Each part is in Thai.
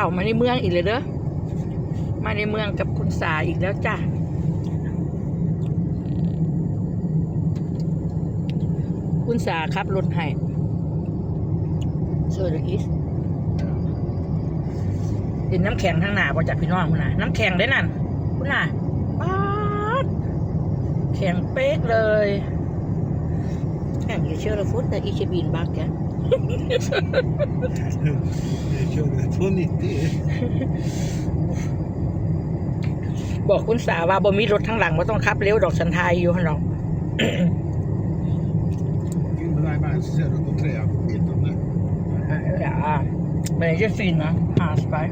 เข้ามาในเมืองอีกเลยเด้อมาในเมืองกับคุณสาอีกแล้วจ้ะคุณสาขับรถให้เซอร์อิสเห็นน้ำแข็งทางหน้าบ่จากพี่น้องคุณน่ะ น้ำแข็งได้นั่นคุณน่ะป๊าดแข็งเป๊กเลยแข็งอยู่เชื่อละฟุตแต่อีเชบินบักแก körde 290. บอกคุณสาว่าบ่มีรถทางหลังว่าต้องขับเร็วดอกสันทายอยู่หั่นหรอก In med dig med så ser du på tre meter nu. Ja, men det är ju fina Hansberg.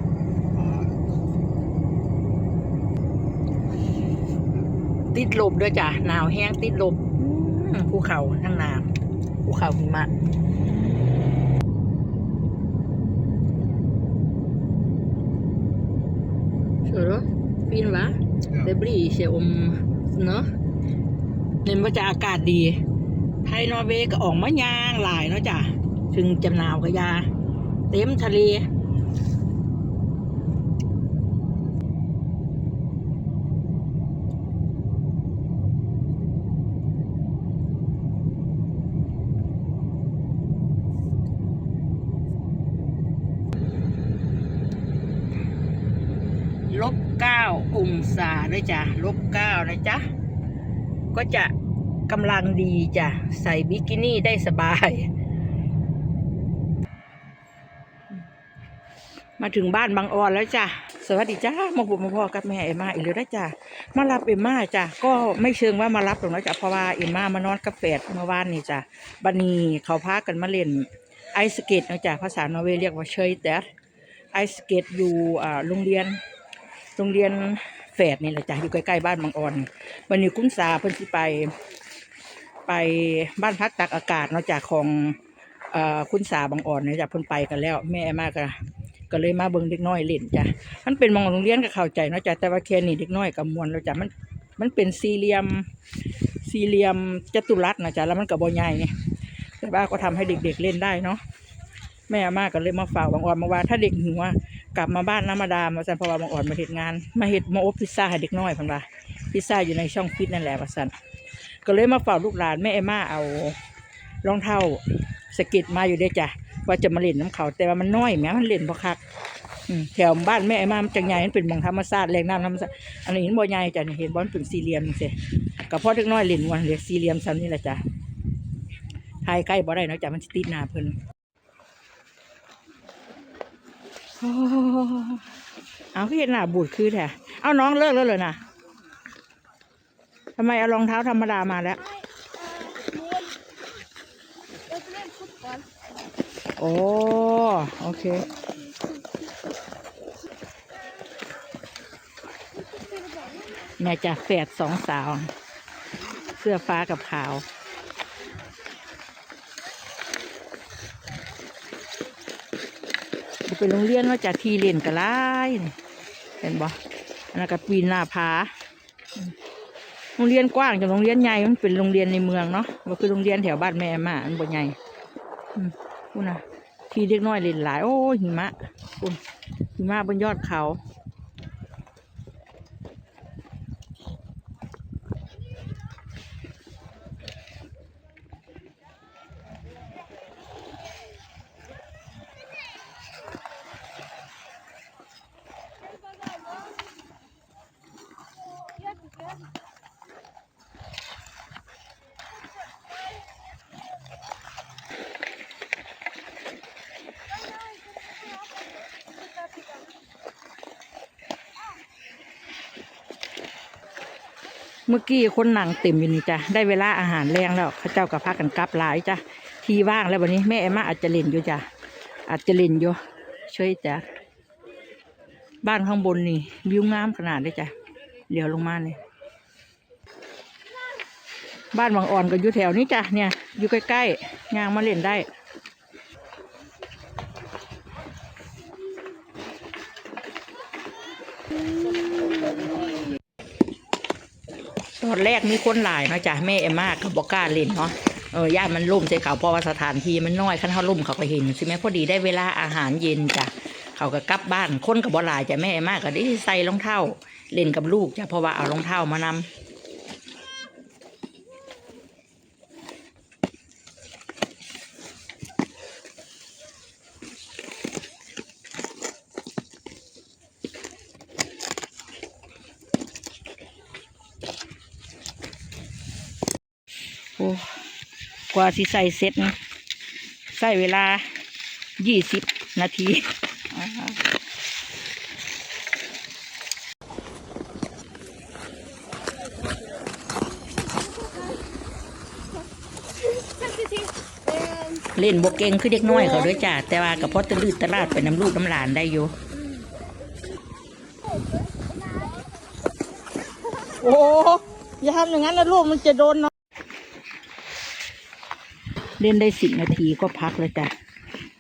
ติดลมด้วยจ้ะหนาวแห้งติดลมภูเขาทั้งนาวภูเขาหิมะสวยเนอะฟินวะ Ja. เดบรีเชียอมเนาะเน้นว่าจะอากาศดีไทยนอร์เวย์ก็ออกมาย่างหลายเนาะจ้ะถึงจะหนาวก็อยา เต็มทะเล ลบเก้าองศาด้วยจ้ะลบเก้านะจ๊ะ ก็จะกำลังดีจ้ะ ใส่บิกินี่ได้สบาย มาถึงบ้านบางออนแล้วจ้ะ สวัสดีจ้ามาบุกมาพ่อกับแม่เอ็มมาอีกแล้วนะจ้ะ มารับเอ็มมาจ้ะ ก็ไม่เชิงว่ามารับหรอกนะจ้ะ เพราะว่าเอ็มมามานอนกับแฟดเมื่อวานนี่จ้ะ บันนีเขาพากันมาเล่นไอสเกตนะจ้ะ ภาษานอร์เวย์เรียกว่าเชยแต่ไอสเกตอยู่อ่าโรงเรียน โรงเรียนแฝดนี่แหละจ้ะอยู่ใกล้ๆบ้านบางออนวันนี้คุณสาเพิ่นสิไป ไปบ้านพักตักอากาศเนาะจากของเอ่อคุณสาบางอ่อนเนี่ยจ้ะเพิ่นไปกันแล้ว แม่มากะก็เลยมาเบิ่งเด็กน้อยเล่นจ้ะมันเป็นมองโรงเรียนก็เข้าใจเนาะจ้ะแต่ว่าแค่นี้เด็กน้อยกับมวลแล้วจ้ะมันมันเป็นสี่เหลี่ยมสี่เหลี่ยมจัตุรัสนะจ้ะแล้วมันก็บ่ใหญ่ไงแต่ว่าก็ทำให้เด็กๆเล่นได้เนาะแม่มากก็เลยมาฝากบางอ่อนมาว่าถ้าเด็กหิวอะ กลับมาบ้านน้ำมาดามมาสันเพราะว่าบางอ่อนมาเห็ดงาน มาเห็ดมาอบพิซซ่าให้เด็กน้อยพันว่าพิซซ่าอยู่ในช่องฟิตนั่นแหละว่าสันก็เลยมาฝากลูกหลานแม่เอม่าเอารองเท้าสกิดมาอยู่เด้จ้ะว่าจะมาเล่นน้ำเขาแต่ว่ามันน้อยแม้มันเล่นพอคักแถวบ้านแม่เอมม่ามันจังใหญ่มันเป็นมองธรรมชาติแรงน้ำธรรมชาติอันนี้เห็นบ่ใหญ่จ้ะเห็นบ่มันเป็นสี่เหลี่ยมเสียกับพ่อเด็กน้อยเล่นวันเรียกสี่เหลี่ยมซ้ำนี่แหละจ้ะถ่ายใกล้บ่ได้เนาะจ้ะมันติดหนาเพิ่น โอ้ เอาพี่เห็นหน้าบูดคือแท้เอาน้องเลิกแล้วเลยนะทำไมเอารองเท้าธรรมดามาแล้วโอ้โอเคแม่จะแฝดสองสาว เสื้อฟ้ากับขาว บ่เป็นโรงเรียนว่าจะทีเรียนกะไล่นี่เห็นบ่อันนั้นก็ปีนหน้าผาโรงเรียนกว้างจากโรงเรียนใหญ่มันเป็นโรงเรียนในเมืองเนาะมันคือโรงเรียนแถวบ้านแม่มาอันบ่ใหญ่อืมพูนะทีเด็กน้อยเล่นหลาย โอ้ยหิมะคุณหิมะบนยอดเขา เมื่อกี้คนหนังเต็มอยู่นี่จ้ะได้เวลาอาหารแรงแล้วเข้าเจ้ากับพากันกลับหลายจ้ะทีว่างแล้ววันนี้แม่เอ็มมาอาจจะเล่นอยู่จ้ะอาจจะเล่นอยู่ช่วยจ้ะบ้านข้างบนนี่วิวงามขนาดเลยจ้ะเดี๋ยวลงมาเนี่ยบ้านบางอ่อนก็อยู่แถวนี้จ้ะเนี่ยอยู่ใกล้ๆย่างมาเล่นได้ ตอน แรกมีคนหลายเนาะจ้ะแม่เอ็มมาก็บอกกล้าเล่นเนาะเออย่านมันล่มใส่เขาเพราะว่าสถานที่มันน้อยขั้นเขาล่มเขาก็เห็นใช่ไหมพอดีได้เวลาอาหารเย็นจ้ะเขาก็กลับบ้านคนกับบ่หลายจ้ะแม่มากก็ได้ใส่รองเท้าเล่นกับลูกจ้ะเพราะว่าเอารองเท้ามานำ กว่าสิใส่เสร็จนะใส่เวลายี่สิบนาทีอ่าเล่นบกเก่งคือเด็กน้อยเขาด้วยจ้ะแต่ว่ากับพอตะลืดตะลาดไปน้ำลูกน้ำหลานได้อยู่ โอ้อย่าทำอย่างนั้นนะลูกมันจะโดน เล่นได้สิบนาทีก็พักเลยจ้ะ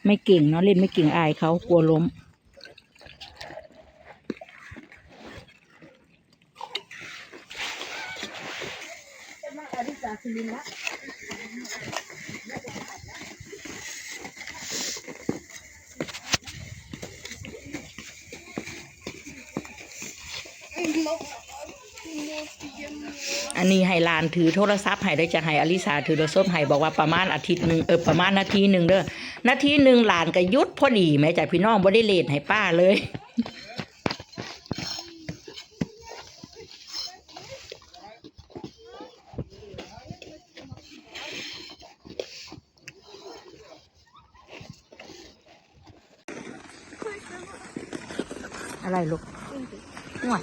ไม่เก่งเนาะเล่นไม่เก่งอายเขากลัวล้ม อันนี้ให้ลานถือโทรศัพท์ให้ได้จะให้อลิสาถือโทรศัพท์ให้บอกว่าประมาณอาทิตย์หนึ่งเออประมาณนาทีหนึ่งเด้อนาทีหนึ่งหลานก็ยุดพอดีแม่จ้ะพี่น้องบ่ได้เลทให้ป้าเลยอะไรลูกง่วง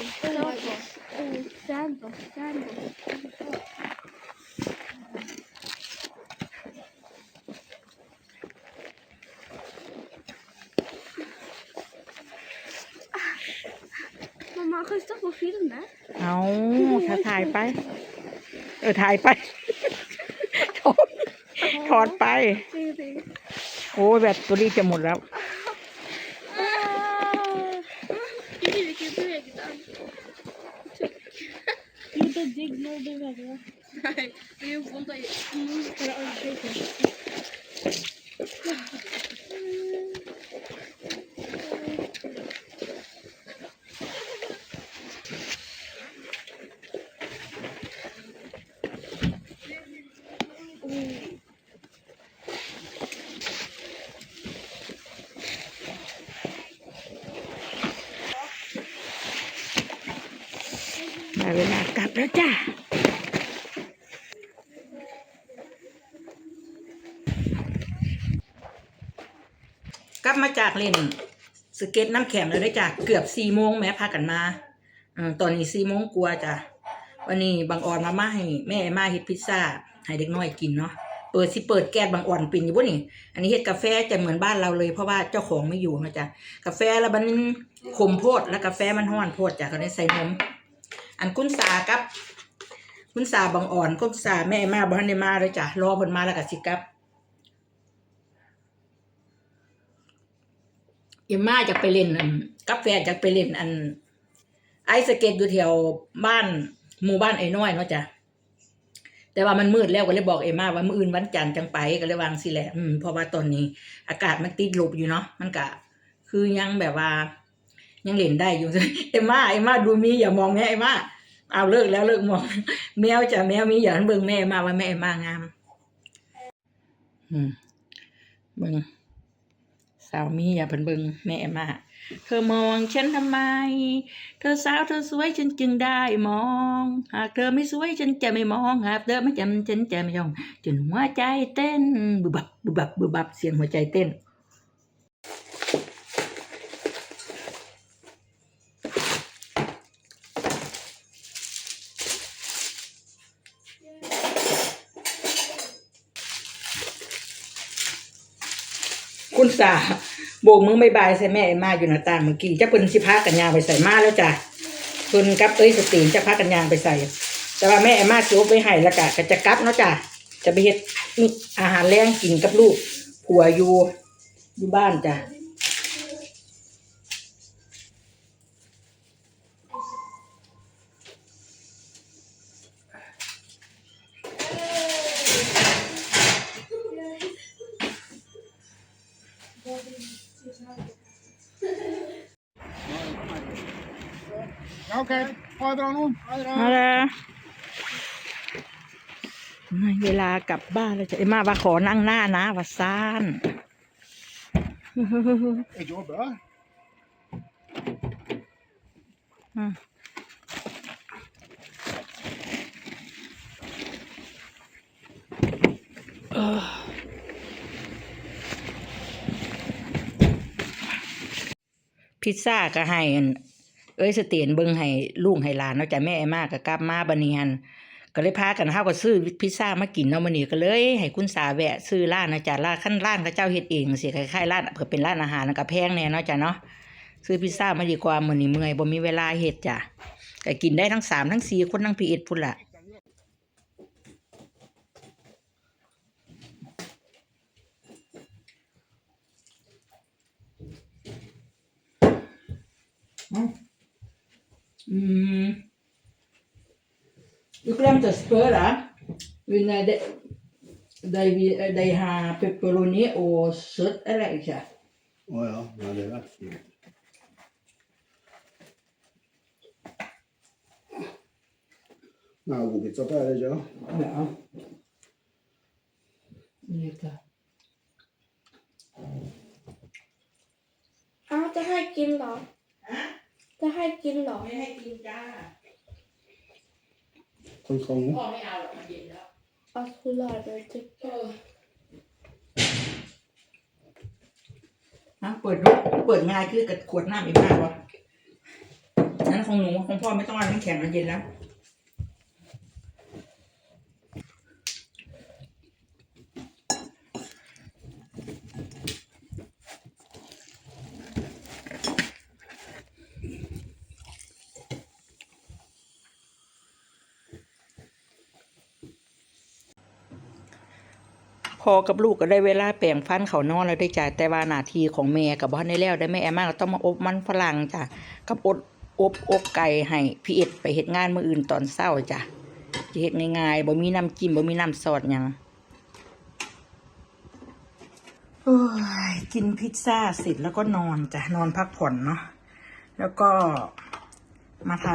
ม Mamma, kan stå på filmen? เอาถ้าถ่ายไป เออถ่ายไป ถอดถอดไป Ingenting. โอ้ยแบตเตัวนี้จะหมดแล้ว Vilken zo dik nul de weg hoor. Nee, vond dat je moest er al. ได้เวลากลับแล้วจ้ากลับมาจากเล่นสเก็ตน้ำแข็งเลยได้จ้ะเกือบสี่โมงแม้พากันมาอตอนนี้สี่โมงกลัวจ้ะวันนี้บางออนมามาให้แม่มาเฮ็ดพิซซ่าให้เด็กน้อยกินเนาะเปิดสิเปิดแก๊สบางอ่อนปิ่นอยู่บ่นี่ อันนี้เฮ็ดกาแฟจะเหมือนบ้านเราเลยเพราะว่าเจ้าของไม่อยู่นะจ๊ะกาแฟแล้วมันขมโพดแล้วกาแฟมันห้อนโพดจ้ะก็เลยใส่นม อันกุ้นสากับ คุณสาบางอ่อนคุณสาแม่มาบ่ทันได้มาเลยจ้ะรอเพิ่นมาแล้วก็สิกับเอ็มมาจะไปเล่นอันกับแฟจะไปเล่นอัน ไอสเก็ตอยู่แถวบ้านหมู่บ้านไอ้น้อยเนาะจ้ะแต่ว่ามันมืดแล้วก็เลยบอกเอ็มมาว่ามื้ออื่นวันจันทร์จังไปก็เลยวางสิแหละ อืมเพราะว่าตอนนี้ อากาศมันติดลบอยู่เนาะมันก็คือยังแบบว่า ยังเล่นได้อยู่เอ็มมาเอ็มมาดูมีอย่ามองแม่เอ็มมาเอาเลิกแล้วเลิกมอง แมวจะแมวมีอย่าให้เบิ่งแม่มาว่าแม่เอ็มมางาม อืมเบิ่งสาวมีอย่าเพิ่นเบิ่งแม่มาเธอมองฉันทำไม เธอสาวเธอสวยฉันจึงได้มอง หากเธอไม่สวยฉันจะไม่มอง หากเธอไม่จำฉันจะไม่ยองจนหัวใจเต้นบึบบับบึบบับบึบบับเสียงหัวใจเต้น คุณสาโบกมือไม่บายใส่แม่ไอมาอยู่หน้าต่างเมื่อกี้จะเพิ่นสิพากันยางไปใส่มาแล้วจ้ะเพิ่นกับเอ้ยสตีนจะพากันยางไปใส่ แต่ว่าแม่ไอมาจุบไปให้ละก็ก็จะกลับเนาะจ้ะจะไปเฮ็ดอาหารแรงกินกับลูกผัวอยู่อยู่บ้านจ้ะ เอาละเวลากลับบ้านแล้วจ้ะไอ้มาว่าขอนั่งหน้านะว่าซ่าน Ett jobb, ja. อืมเออพิซซ่าก็ให้อัน เอ้ยสเตียนเบิ่งให้ลุงให้หลานเนาะจ้ะแม่ไอ้มากก็กลับมาบัดนี้หันก็เลยพากันเฮาก็ซื้อพิซซ่ามากินเนาะมื้อนี้ก็เลยให้คุณสาแวะซื้อร้านนะจ้ะร้านขั้นร้านเขาเจ้าเฮ็ดเองสิคล้ายๆร้านเผื่อเป็นร้านอาหารแล้วก็แพงแน่เนาะจ้ะเนาะซื้อพิซซ่ามาดีกว่ามื้อนี้เมื่อยบ่มีเวลาเฮ็ดจ้ะก็กินได้ทั้งสามทั้งสี่คนทั้งพีเอ็ดพุ่นละอืม Mm. du glemte å spørre under de, de, de har pepperoni og søtt eller ikke. Å oh, ja. Nei, det vet jeg ikke. Det er god pizza på her, ikke sant? Ja. Like. Ja, det har jeg ikke da. Hæ? จะให้กินเหรอ ไม่ให้กินจ้า Sånn sånn. พ่อไม่เอาหรอกมันเย็นแล้วเอาคุณหลอดเลยจิฮะเปิดดูเปิดง่ายคือกับขวดน้ำอีกมากวะนั้นของหนูของพ่อไม่ต้องเอาน้ำแข็งมันเย็นแล้ว อกับลูกก็ได้เวลาแปลงฟันเขานอนแล้วได้จ้ะแต่ว่าหน้าที่ของแม่กับบ้านในแล้วได้แม่แอมมาก็ต้องมาอบมันฝรั่งจ้ะกับอกอบอกไก่ให้พี่เอ็ดไปเฮ็ดงานมื้ออื่นตอนเช้าจ้ะจะเฮ็ดง่ายๆบ่มีน้ำจิ้มบ่มีน้ำซอสหยังโอ้ยกินพิซซ่าเสร็จแล้วก็นอนจ้ะนอนพักผ่อนเนาะแล้วก็มาท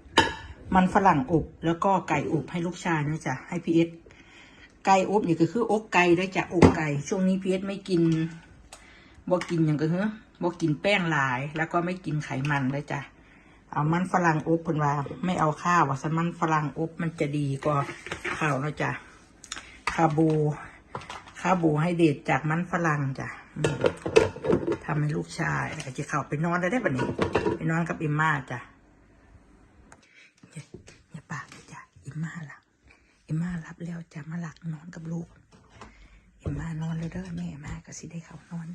ำมันฝรั่งอบแล้วก็ไก่อบให้ลูกชายนะจ๊ะให้พี่เอ็ด ไก่อบนี่ก็คืออกไก่ด้วยจ้ะอกไก่ ช่วงนี้เพีเอสไม่กินบ่กินอย่างก็เฮ้บ่กินแป้งหลาย แล้วก็ไม่กินไขมันเลยจ้ะเอามันฝรั่งอบเพิ่นว่า ไม่เอาข้าวว่าซะมันฝรั่งอบมันจะดีกว่าข้าวนะจ้ะคาร์โบคาร์โบไฮเดรตจากมันฝรั่งจ้ะทำให้ลูกชายแล้วก็จะเข้าไปนอนได้ได้ปะนี่ไปนอนกับอ็มม่าจ้ะอย่าอย่าปากจ้ะอ็มม่าลับ เอ็มมารับแล้วจะมาหลักนอนกับลูก เอ็มมานอนแล้วเด้อแม่เอ็มมาก็สิได้เขานอน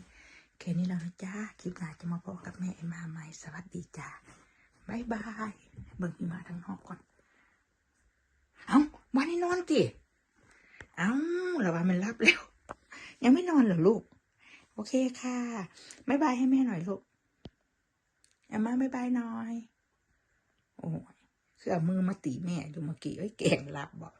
แค่นี้แล้วนะจ้าคลิปหน้าจะมาพบกับแม่เอ็มมาใหม่สวัสดีจ้าบายบายเบิ่งอีมาทั้งหอกก่อน เอา้าวันนี้นอนกี่เอ้าระว่ามันรับแล้ว ยังไม่นอนเหรอลูก โอเคค่ะบายบายให้แม่หน่อยลูกเอ็มมาบายบายหน่อย โอ้คือเอามือมาตีแม่อยู่เมื่อกี้ไอ้เก่งรับบอก